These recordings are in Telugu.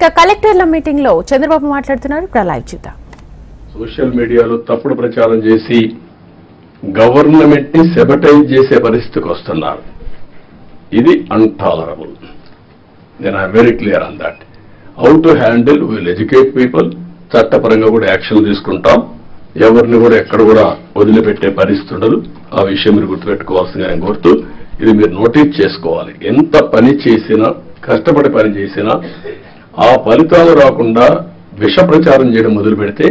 ఇక కలెక్టర్ల మీటింగ్లో చంద్రబాబు మాట్లాడుతున్నారు. ఇప్పుడు చూద్దాం. సోషల్ మీడియాలో తప్పుడు ప్రచారం చేసి గవర్నమెంట్ని సెబటైజ్ చేసే పరిస్థితికి వస్తున్నారు. ఇది అన్టాలరబుల్ నేను I very clear on that how to handle will educate people చట్టపరంగా కూడా యాక్షన్ తీసుకుంటాం. ఎవరిని కూడా ఎక్కడ కూడా వదిలిపెట్టే పరిస్థితి ఉండదు. ఆ విషయం మీరు గుర్తుపెట్టుకోవాల్సిందిగా నేను కోరుతూ ఇది మీరు నోటీస్ చేసుకోవాలి. ఎంత పని చేసినా కష్టపడి పని చేసినా ఆ ఫలితాలు రాకుండా విష ప్రచారం చేయడం మొదలు పెడితే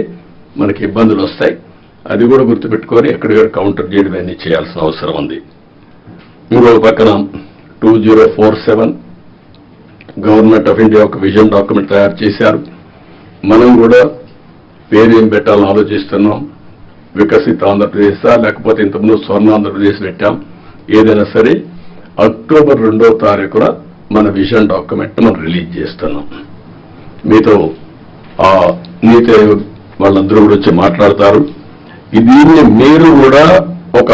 మనకి ఇబ్బందులు వస్తాయి. అది కూడా గుర్తుపెట్టుకొని ఎక్కడికక్కడ కౌంటర్ చేయడం అన్ని చేయాల్సిన అవసరం ఉంది. ఇంకొక పక్కన two zero four seven government of India ఒక విజన్ డాక్యుమెంట్ తయారు చేశారు. మనం కూడా పేరేం ఏం పెట్టాలని ఆలోచిస్తున్నాం. వికసిత ఆంధ్రప్రదేశ్ లేకపోతే ఇంతకుముందు స్వర్ణ ఆంధ్రప్రదేశ్ పెట్టాం. ఏదైనా సరే అక్టోబర్ రెండవ తారీఖున మన విజన్ డాక్యుమెంట్ మనం రిలీజ్ చేస్తున్నాం. మీతో ఆ నీతి ఆయోగ్ వాళ్ళందరూ కూడా వచ్చి మాట్లాడతారు. దీన్ని మీరు కూడా ఒక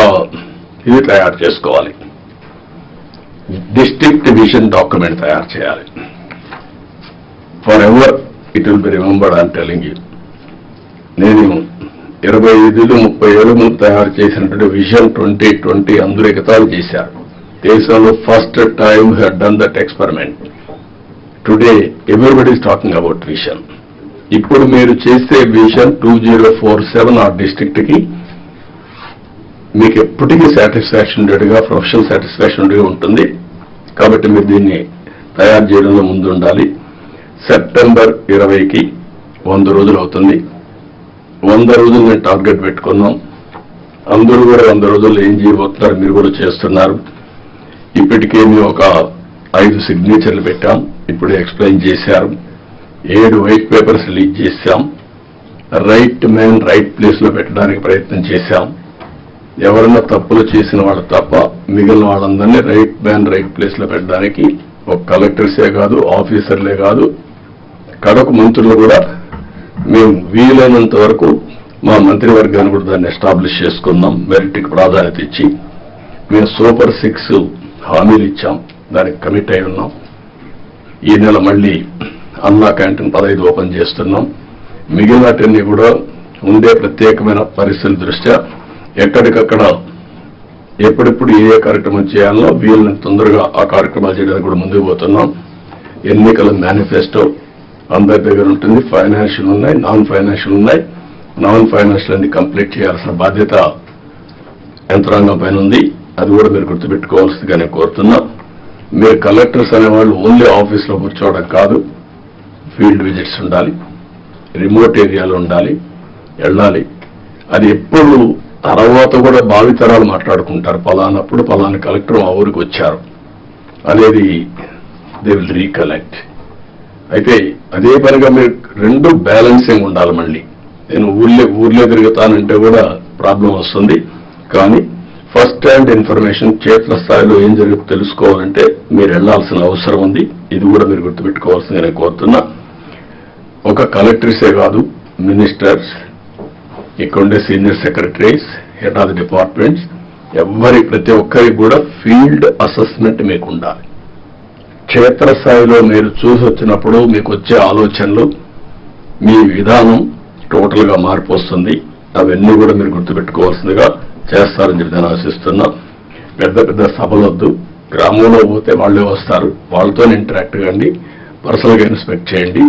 ఇది తయారు చేసుకోవాలి. డిస్ట్రిక్ట్ విజన్ డాక్యుమెంట్ తయారు చేయాలి. For ever it will be remembered I'm telling you నేను ఇరవై ఐదులు ముప్పై ఏళ్ళు ముందు తయారు చేసినటువంటి విజన్ ట్వంటీ ట్వంటీ అందరూ ఎగతాలు చేశారు. దేశంలో first time had done that experiment today everybody is talking about vision ఇప్పుడు మీరు చేసే vision two zero four seven ఆ డిస్ట్రిక్ట్కి మీకు ఎప్పటికీ సాటిస్ఫాక్షన్ ఉండేట్టుగా ప్రొఫెషనల్ సాటిస్ఫాక్షన్ ఉండేగా ఉంటుంది. కాబట్టి మీరు దీన్ని తయారు చేయడంలో ముందు ఉండాలి. సెప్టెంబర్ ఇరవైకి వంద రోజులు అవుతుంది. వంద రోజులు మేము టార్గెట్ పెట్టుకున్నాం. అందరూ కూడా వంద రోజులు ఏం చేయబోతున్నారు మీరు కూడా చేస్తున్నారు. ఇప్పటికే మేము ఒక ఐదు సిగ్నేచర్లు పెట్టాం. ఇప్పుడే ఎక్స్ప్లెయిన్ చేశారు. ఏడు వైట్ పేపర్స్ లీక్ చేశాం. రైట్ మ్యాన్ రైట్ ప్లేస్లో పెట్టడానికి ప్రయత్నం చేశాం. ఎవరన్నా తప్పులు చేసిన వాళ్ళు తప్ప మిగిలిన వాళ్ళందరినీ రైట్ మ్యాన్ రైట్ ప్లేస్లో పెట్టడానికి ఒక కలెక్టర్సే కాదు ఆఫీసర్లే కాదు కడకు మంత్రులు కూడా మేము వీలైనంత వరకు మా మంత్రివర్గాన్ని కూడా దాన్ని ఎస్టాబ్లిష్ చేసుకుందాం మెరిట్కి ప్రాధాన్యత ఇచ్చి. మేము సూపర్ సిక్స్ హామీలు ఇచ్చాం. దానికి కమిట్ అయి ఉన్నాం. ఈ నెల మళ్ళీ అన్నా క్యాంటీన్ పదహైదు ఓపెన్ చేస్తున్నాం. మిగిలినటన్నీ కూడా ఉండే ప్రత్యేకమైన పరిస్థితుల దృష్ట్యా ఎక్కడికక్కడ ఎప్పుడెప్పుడు ఏ ఏ కార్యక్రమం చేయాలో వీళ్ళని తొందరగా ఆ కార్యక్రమాలు చేయడానికి కూడా ముందుకు పోతున్నాం. ఎన్నికల మేనిఫెస్టో అందరి దగ్గర ఉంటుంది. ఫైనాన్షియల్ ఉన్నాయి నాన్ ఫైనాన్షియల్ ఉన్నాయి. నాన్ ఫైనాన్షియల్ అన్ని కంప్లీట్ చేయాల్సిన బాధ్యత యంత్రాంగం పైన ఉంది. అది కూడా మీరు గుర్తుపెట్టుకోవాల్సిందిగా నేను కోరుతున్నా. మీరు కలెక్టర్స్ అనేవాళ్ళు ఓన్లీ ఆఫీస్లో కూర్చోవడం కాదు ఫీల్డ్ విజిట్స్ ఉండాలి రిమోట్ ఏరియాలో ఉండాలి వెళ్ళాలి. అది ఎప్పుడు తర్వాత కూడా భావితరాలు మాట్లాడుకుంటారు. పలానప్పుడు పలానా కలెక్టర్ మా ఊరికి వచ్చారు. అనేది దే విల్ రీకలెక్ట్ అయితే అదే పనిగా మీరు రెండు బ్యాలెన్సింగ్ ఉండాలి మళ్ళీ. నేను ఊర్లే ఊర్లో తిరుగుతానంటే కూడా ప్రాబ్లం వస్తుంది. కానీ ఫస్ట్ హ్యాండ్ ఇన్ఫర్మేషన్ క్షేత్ర స్థాయిలో ఏం జరుగుతుందో తెలుసుకోవాలంటే మీరు వెళ్ళాల్సిన అవసరం ఉంది. ఇది కూడా మీరు గుర్తుపెట్టుకోవాల్సింది నేను కోరుతున్నా. ఒక కలెక్టర్సే కాదు మినిస్టర్స్ ఇక్కడ ఉండే senior secretaries head of departments ఎవరి ప్రతి ఒక్కరికి కూడా ఫీల్డ్ అసెస్మెంట్ మీకు ఉండాలి. క్షేత్రస్థాయిలో మీరు చూసి వచ్చినప్పుడు మీకు వచ్చే ఆలోచనలు మీ విధానం టోటల్గా మార్పు వస్తుంది. అవన్నీ కూడా మీరు గుర్తుపెట్టుకోవాల్సిందిగా చేస్తారని చెప్పి నేను ఆశిస్తున్నా. పెద్ద పెద్ద సభలొద్దు. గ్రామంలో పోతే వాళ్ళే వస్తారు. వాళ్ళతో ఇంటరాక్ట్ కండి. పర్సనల్గా ఇన్స్పెక్ట్ చేయండి.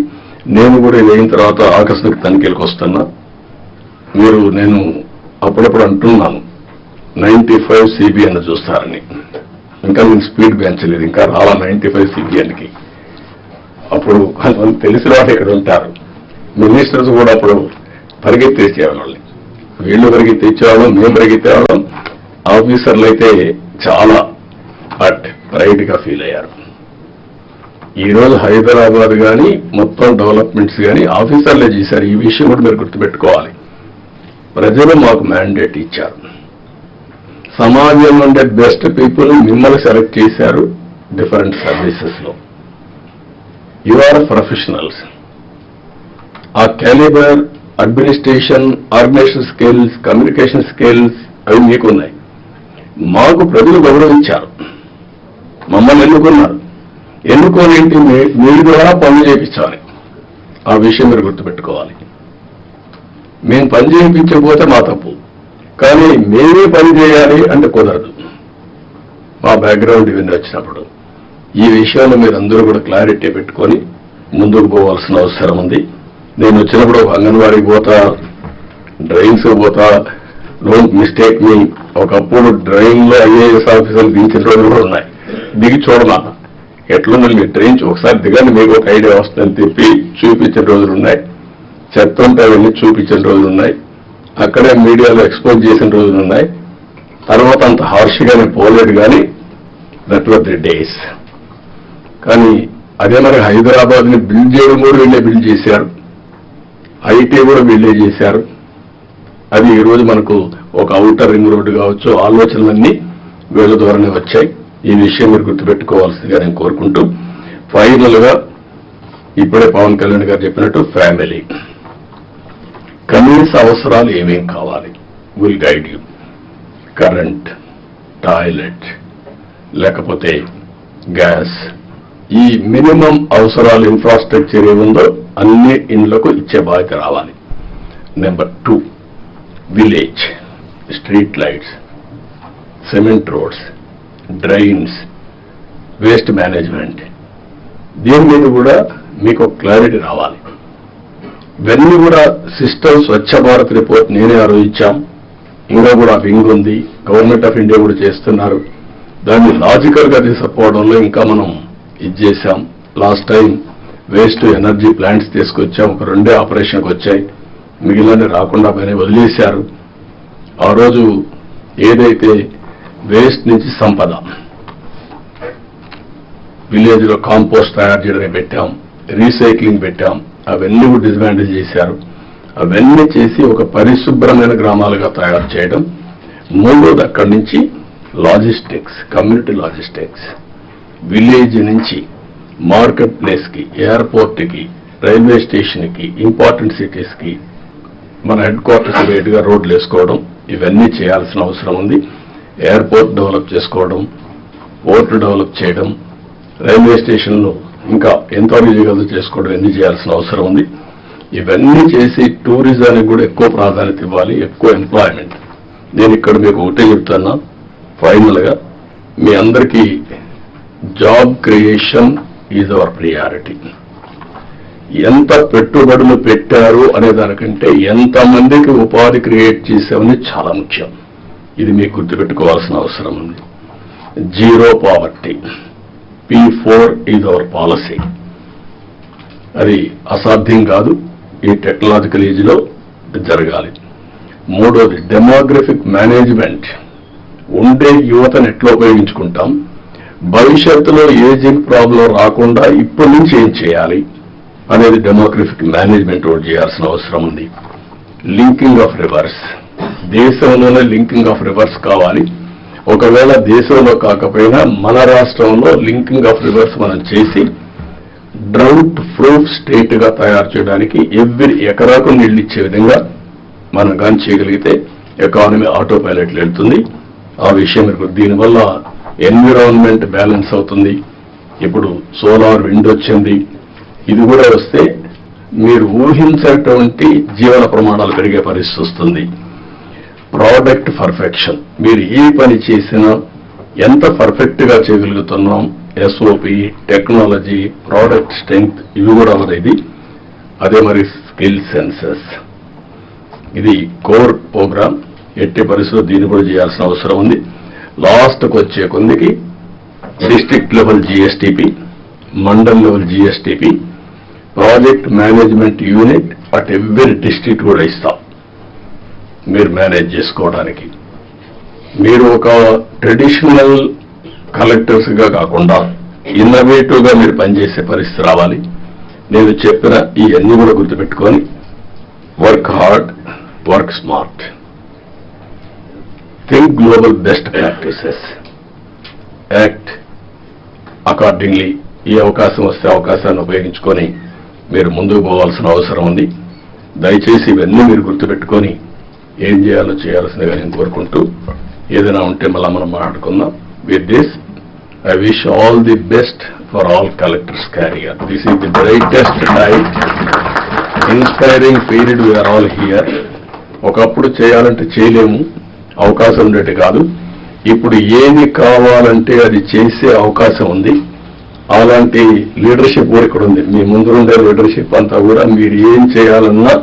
నేను కూడా ఇది అయిన తర్వాత ఆకస్మిక తనిఖీలకు వస్తున్నా. మీరు నేను అప్పుడప్పుడు అంటున్నాను. నైంటీ ఫైవ్ సిబిఎన్ చూస్తారని. ఇంకా నేను స్పీడ్ పెంచలేదు ఇంకా రాలా నైన్టీ ఫైవ్ సిబిఎన్కి అప్పుడు కొంతమంది తెలిసిన వాళ్ళు ఇక్కడ ఉంటారు. మినిస్టర్స్ కూడా అప్పుడు పరిగెత్తేసేవాళ్ళని వీళ్ళు పరిగెత్తించేవాళ్ళం మేము పరిగెత్తేవాళ్ళం ఆఫీసర్లు అయితే చాలా బట్ ప్రైడ్గా ఫీల్ అయ్యారు. ఈ రోజు హైదరాబాద్ కానీ మొత్తం డెవలప్మెంట్స్ కానీ ఆఫీసర్లే చేశారు. ఈ విషయం కూడా మీరు గుర్తుపెట్టుకోవాలి. ప్రజలు మాకు మ్యాండేట్ ఇచ్చారు. సమాజంలో ఉండే బెస్ట్ పీపుల్ మిమ్మల్ని సెలెక్ట్ చేశారు డిఫరెంట్ సర్వీసెస్లో యు ఆర్ ప్రొఫెషనల్స్ ఆ calibre administration organisation skills communication skills అవి మీకు ఉన్నాయి మాకు ప్రజలు గౌరవించారు. మమ్మల్ని ఎన్నుకున్నారు. ఎన్నుకోనేంటి మీరు కూడా పనులు చేయించాలి. ఆ విషయం మీరు గుర్తుపెట్టుకోవాలి. మేము పని చేయించకపోతే మా తప్పు. కానీ మేమే పని చేయాలి అంటే కుదరదు. మా బ్యాక్గ్రౌండ్ ఇవన్నీ వచ్చినప్పుడు ఈ విషయంలో మీరు అందరూ కూడా క్లారిటీ పెట్టుకొని ముందుకు పోవాల్సిన అవసరం ఉంది. నేను వచ్చినప్పుడు ఒక అంగన్వాడీకి పోతా డ్రైన్స్ పోతా. డోంట్ మిస్టేక్ మీ ఒకప్పుడు డ్రైన్లో ఐఏఎస్ ఆఫీసర్లు దించిన రోజులు కూడా ఉన్నాయి. దిగి చూడమా? ఎట్లుందో మీరు ట్రైన్ ఒకసారి దిగండి మీకు ఒక ఐడియా వస్తుందని చెప్పి చూపించిన రోజులు ఉన్నాయి. చెత్త ఉంటే అవన్నీ చూపించిన రోజులు ఉన్నాయి. అక్కడే మీడియాలో ఎక్స్పోజ్ చేసిన రోజులు ఉన్నాయి. తర్వాత అంత హార్ష్గానే పోలేదు కానీ దట్ వర్ ది డేస్ కానీ అదే మరి హైదరాబాద్ని బిల్డ్ చేయడం కూడా వీళ్ళే బిల్డ్ చేశారు. ఐటీ కూడా వీళ్ళే చేశారు. అది ఈరోజు మనకు ఒక అవుటర్ రింగ్ రోడ్డు కావచ్చు ఆలోచనలన్నీ వీళ్ళ ద్వారానే వచ్చాయి. ఈ విషయం మీరు గుర్తుపెట్టుకోవాల్సిందిగా నేను కోరుకుంటూ ఫైనల్గా ఇప్పుడే పవన్ కళ్యాణ్ గారు చెప్పినట్టు ఫ్యామిలీ కనీస అవసరాలు ఏమేం కావాలి? Will guide you current toilet లేకపోతే గ్యాస్ ఈ మినిమం అవసరాలు ఇన్ఫ్రాస్ట్రక్చర్ ఏముందో అన్ని ఇండ్లకు ఇచ్చే బాధ్యత రావాలి. Number two village street lights cement roads drains waste management దీని మీద కూడా మీకు క్లారిటీ రావాలి. ఇవన్నీ కూడా సిస్టమ్ స్వచ్ఛ భారత్ రిపోర్ట్ నేనే ఆలోచించాం ఇంకా కూడా వింగ్ ఉంది. గవర్నమెంట్ ఆఫ్ ఇండియా కూడా చేస్తున్నారు. దాన్ని లాజికల్గా తీసుకపోవడంలో ఇంకా మనం ఇది చేశాం. Last time waste energy plants తీసుకొచ్చాం. ఒక రెండే ఆపరేషన్కి వచ్చాయి. మిగిలిన రాకుండా పైన వదిలేశారు. ఆ రోజు ఏదైతే వేస్ట్ నుంచి సంపద విలేజ్లో కాంపోస్ట్ తయారు చేయడమే పెట్టాం రీసైక్లింగ్ పెట్టాం అవన్నీ కూడా డిస్మాండిల్ చేశారు. అవన్నీ చేసి ఒక పరిశుభ్రమైన గ్రామాలుగా తయారు చేయడం. మూడోది అక్కడి నుంచి లాజిస్టిక్స్ కమ్యూనిటీ లాజిస్టిక్స్ విలేజ్ నుంచి మార్కెట్ ప్లేస్కి ఎయిర్పోర్ట్కి రైల్వే స్టేషన్కి ఇంపార్టెంట్ సిటీస్కి మన హెడ్ క్వార్టర్స్ వేటుగా రోడ్లు వేసుకోవడం ఇవన్నీ చేయాల్సిన అవసరం ఉంది. ఎయిర్పోర్ట్ డెవలప్ చేసుకోవడం పోర్ట్ డెవలప్ చేయడం రైల్వే స్టేషన్లు ఇంకా ఎంతో చేయగలదో చేసుకోవడం ఇవన్నీ చేయాల్సిన అవసరం ఉంది. ఇవన్నీ చేసి టూరిజానికి కూడా ఎక్కువ ప్రాధాన్యత ఇవ్వాలి ఎక్కువ ఎంప్లాయ్మెంట్ నేను ఇక్కడ మీకు ఒకటే చెప్తున్నా ఫైనల్గా మీ అందరికీ job creation is our priority ఎంత పెట్టుబడులు పెట్టారు అనే దానికంటే ఎంతమందికి ఉపాధి క్రియేట్ చేసామని చాలా ముఖ్యం. ఇది మీకు గుర్తుపెట్టుకోవాల్సిన అవసరం ఉంది. Zero poverty P four is our policy అది అసాధ్యం కాదు. ఈ టెక్నాలజికల్ ఏజ్లో జరగాలి. మూడోది డెమోగ్రఫిక్ మేనేజ్మెంట్ ఉండే యువతను ఎట్లా ఉపయోగించుకుంటాం? భవిష్యత్తులో ఏజింగ్ ప్రాబ్లం రాకుండా ఇప్పటి నుంచి ఏం చేయాలి అనేది డెమోగ్రఫిక్ మేనేజ్మెంట్ ఒకటి చేయాల్సిన అవసరం ఉంది. లింకింగ్ ఆఫ్ రివర్స్ దేశంలోనే లింకింగ్ ఆఫ్ రివర్స్ కావాలి. ఒకవేళ దేశంలో కాకపోయినా మన రాష్ట్రంలో లింకింగ్ ఆఫ్ రివర్స్ మనం చేసి డ్రౌట్ ప్రూఫ్ స్టేట్గా తయారు చేయడానికి ఎవ్రీ ఎకరాకు నీళ్ళు ఇచ్చే విధంగా మనం కానీ చేయగలిగితే ఎకానమీ ఆటో పైలట్లు వెళ్తుంది. ఆ విషయం మీకు దీనివల్ల ఎన్విరాన్మెంట్ బ్యాలెన్స్ అవుతుంది. ఇప్పుడు సోలార్ విండ్ వచ్చింది. ఇది కూడా వస్తే మీరు ఊహించేటువంటి జీవన ప్రమాణాలు పెరిగే పరిస్థితి వస్తుంది. ప్రోడక్ట్ పర్ఫెక్షన్ మీరు ఏ పని చేసినా ఎంత పర్ఫెక్ట్గా చేయగలుగుతున్నాం ఎస్ఓపి టెక్నాలజీ ప్రోడక్ట్ స్ట్రెంగ్త్ ఇవి కూడా ఇది. అదే మరి స్కిల్ సెన్సెస్ ఇది కోర్ ప్రోగ్రామ్ ఎట్టి పరిస్థితుల్లో దీన్ని కూడా చేయాల్సిన అవసరం ఉంది. లాస్ట్కి వచ్చే కొందికి district level GSDP mandal level GSDP project management unit at every district కూడా ఇస్తాం. మీరు మేనేజ్ చేసుకోవడానికి. మీరు ఒక ట్రెడిషనల్ కలెక్టర్స్గా కాకుండా ఇన్నోవేటివ్గా మీరు పనిచేసే పరిస్థితి రావాలి. నేను చెప్పిన ఈ అన్ని కూడా గుర్తుపెట్టుకొని work hard work smart. Think global best practices act accordingly ఈ అవకాశం వస్తే అవకాశాన్ని ఉపయోగించుకొని మీరు ముందుకు పోవాల్సిన అవసరం ఉంది. దయచేసి ఇవన్నీ మీరు గుర్తుపెట్టుకొని ఏం చేయాలో చేయాల్సిందిగా నేను కోరుకుంటూ ఏదైనా ఉంటే మళ్ళీ మనం మాట్లాడుకుందాం. With this I wish all the best for all collectors career this is the brightest tight inspiring period we are all here ఒకప్పుడు చేయాలంటే చేయలేము. అవకాశం ఉండేది కాదు. ఇప్పుడు ఏమి కావాలంటే అది చేసే అవకాశం ఉంది. అలాంటి లీడర్షిప్ కూడా ఇక్కడ ఉంది. మీ ముందుండే లీడర్షిప్ అంతా కూడా మీరు ఏం చేయాలన్నా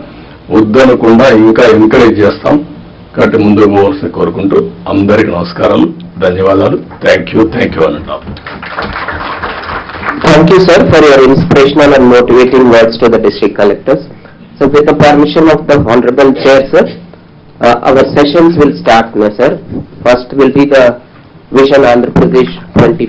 వద్దనకుండా ఇంకా ఎంకరేజ్ చేస్తాం. కాబట్టి ముందుకు పోవాల్సి కోరుకుంటూ అందరికి నమస్కారాలు ధన్యవాదాలు. Thank you thank you అనంటాం thank you sir for your inspirational and motivating words to the district collectors so with the permission of the honorable chair sir uh, our sessions will start now, sir. First will be the Vision Andhra Pradesh 20